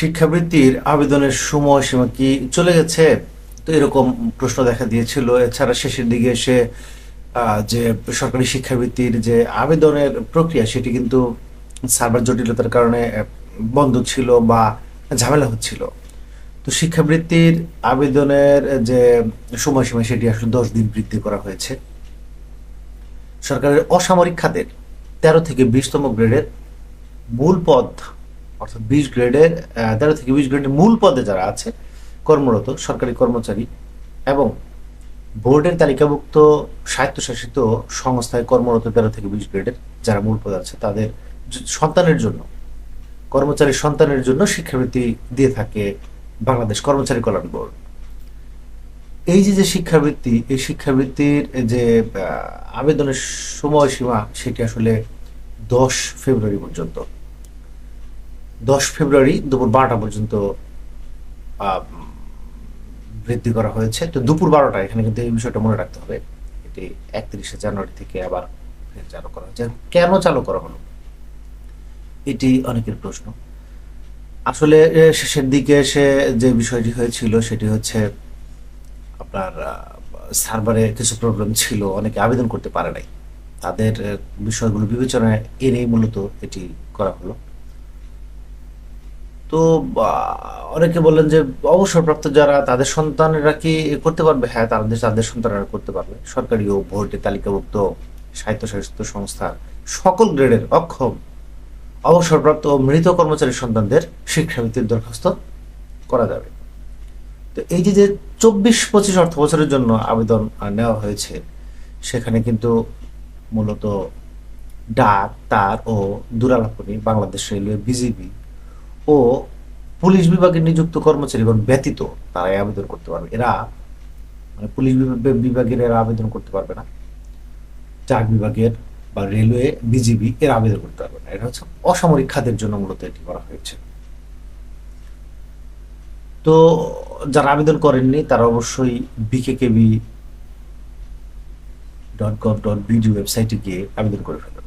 শিক্ষাবৃত্তির আবেদনের সময়সীমা কি চলে গেছে? তো এরকম প্রশ্ন দেখা দিয়েছিল। এছাড়া শেষের দিকে এসে যে সরকারি শিক্ষাবৃত্তির যে আবেদনের প্রক্রিয়া, সেটি কিন্তু সার্ভার জটিলতার কারণে বন্ধ ছিল বা ঝামেলা হচ্ছিল। তো শিক্ষাবৃত্তির আবেদনের যে সময়সীমা, সেটি আসলে দশ দিন বৃদ্ধি করা হয়েছে। সরকারের অসামরিক খাতের তেরো থেকে বিশতম গ্রেডের মূল পদ অর্থাৎ বিশ গ্রেডের তেরো থেকে বিশ গ্রেডের মূল পদে যারা আছে, কর্মরত, সরকারি কর্মচারী এবং বোর্ডের তালিকাভুক্ত স্বায়ত্তশাসিত সংস্থায় কর্মরত তেরো থেকে বিশ গ্রেডের যারা মূল পদে আছে, তাদের সন্তানের জন্য, কর্মচারী সন্তানের জন্য শিক্ষাবৃত্তি দিয়ে থাকে বাংলাদেশ কর্মচারী কল্যাণ বোর্ড। এই যে যে শিক্ষাবৃত্তি, এই শিক্ষাবৃত্তির যে আবেদনের সময়সীমা, সেটি আসলে দশ ফেব্রুয়ারি পর্যন্ত। দশ ফেব্রুয়ারি দুপুর বারোটা পর্যন্ত বৃদ্ধি করা হয়েছে। তো দুপুর বারোটা, এখানে কিন্তু এই বিষয়টা মনে রাখতে হবে। এটি একত্রিশে জানুয়ারি থেকে আবার ফের চালু করা হয়েছে। কেন চালু করা হলো? এটি অনেকের প্রশ্ন। আসলে শেষের দিকে এসে যে বিষয়টি হয়েছিল, সেটি হচ্ছে আপনার সার্ভারে কিছু প্রবলেম ছিল, অনেকে আবেদন করতে পারে নাই। তাদের বিষয়গুলো বিবেচনায় এনেই মূলত এটি করা হলো। তো অনেকে বললেন যে অবসরপ্রাপ্ত যারা, তাদের সন্তানেরা কি করতে পারবে? হ্যাঁ তাদের তাদের সন্তানেরা করতে পারবে। সরকারি ও ভোটে তালিকাভুক্ত স্বায়ত্তশাসিত সংস্থার সকল গ্রেডের অক্ষম, অবসরপ্রাপ্ত ও মৃত কর্মচারী সন্তানদের শিক্ষাবৃত্তির দরখাস্ত করা যাবে। তো এই যে যে চব্বিশ, পঁচিশ অর্থ বছরের জন্য আবেদন নেওয়া হয়েছে, সেখানে কিন্তু মূলত ডাক, তার ও দূরালাপনী বাংলাদেশ রেলওয়ে বিজিবি ও পুলিশ বিভাগে নিযুক্ত কর্মচারীগণ ব্যতীত তারাই আবেদন করতে পারবে। এরা মানে পুলিশ বিভাগ- বিভাগের এরা আবেদন করতে পারবে না। চাক বিভাগের বা রেলওয়ে বিজিবি এর আবেদন করতে পারবে না। এটা হচ্ছে অসামরিক খাতের জন্য মূলত এটি করা হয়েছে। তো যারা আবেদন করেননি, তারা অবশ্যই BKKB dot gov dot BD ওয়েবসাইটে গিয়ে আবেদন করে ফেলবেন।